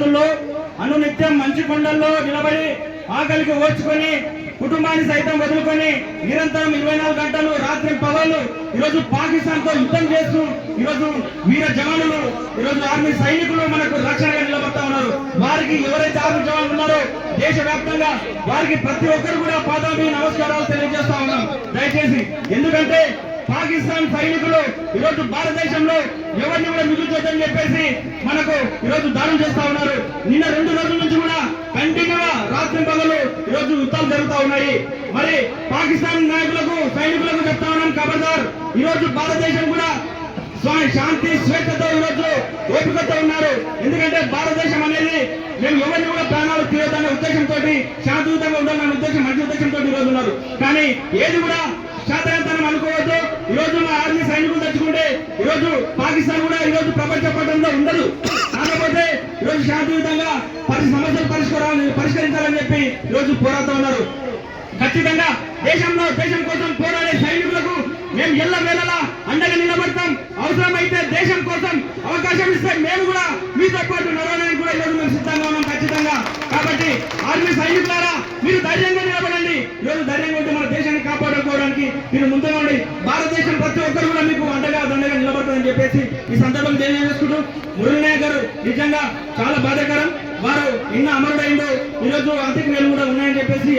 పరిస్థితుల్లో అనునిత్యం మంచి కొండల్లో నిలబడి ఆకలికి ఓర్చుకొని కుటుంబాన్ని సైతం వదులుకొని నిరంతరం ఇరవై నాలుగు గంటలు రాత్రి పగలు ఈరోజు పాకిస్తాన్తో యుద్ధం చేస్తూ ఈరోజు వీర జవానులు ఈరోజు ఆర్మీ సైనికులు మనకు రక్షణగా నిలబడతా ఉన్నారు. వారికి ఎవరైతే ఆర్మీ జవాన్లు ఉన్నారో దేశ వ్యాప్తంగా వారికి ప్రతి ఒక్కరు కూడా పాదాభి నమస్కారాలు తెలియజేస్తా ఉన్నాం. దయచేసి ఎందుకంటే పాకిస్తాన్ సైనికులు ఈరోజు భారతదేశంలో ఎవరిని కూడా మిగులుతుందని చెప్పేసి మనకు ఈరోజు దానం చేస్తా ఉన్నారు. నిన్న రెండు రోజుల నుంచి కూడా కంటిన్యూగా రాత్రి పగలు ఈరోజు యుద్ధాలు జరుగుతా ఉన్నాయి. మరి పాకిస్తాన్ నాయకులకు సైనికులకు చెప్తా ఉన్నాం ఖబర్దార్. ఈరోజు భారతదేశం కూడా స్వా- శాంతి స్వేచ్ఛతో ఈరోజు ఓపికతో ఉన్నారు. ఎందుకంటే భారతదేశం అనేది మేము ఎవరిని కూడా ప్రాణాలు తీయొద్దనే ఉద్దేశంతో శాంతియుతంగా ఉండాలనే ఉద్దేశం మంచి ఉద్దేశంతో ఈరోజు ఉన్నారు. కానీ ఏది కూడా శాతయంతనం అనుకోవద్దు. ఈ రోజు మా ఆర్మీ సైనికులు తెచ్చుకుంటే ఈ రోజు పాకిస్తాన్ కూడా ఈ రోజు ప్రపంచ పట్టణంలో ఉండదు. కాకపోతే ఈ రోజు శాంతియుతంగా పరి సమస్యలు పరిష్కరాలని పరిష్కరించాలని చెప్పి ఈ రోజు పోరాడుతూ ఉన్నారు. ఖచ్చితంగా దేశంలో దేశం కోసం పోరాడే సైనికులకు మేము ఎల్ల వేళలా అండగా నిలబడతాం. అవసరమైతే దేశం కోసం అవకాశం ఇస్తే మేము కూడా మీతో పాటు నడవడానికి కూడా ఈరోజు మేము సిద్ధంగా ఉన్నాం ఖచ్చితంగా కాబట్టి ఆర్మీ సైనికులారా మీరు ధైర్యంగా నిలబడండి. ఈరోజు ధైర్యంగా ఉంటే మన దేశాన్ని కాపాడుకోవడానికి మీరు ముందుగా భారతదేశం ప్రతి ఒక్కరు కూడా మీకు అండగా దండగా నిలబడుతుందని చెప్పేసి ఈ సందర్భం తెలియజేసుకుంటూ మురళీనాయక్ గారు నిజంగా చాలా బాధాకరం. వారు ఇన్న అమరుడైందో ఈరోజు అంత్యక్రియలు కూడా ఉన్నాయని చెప్పేసి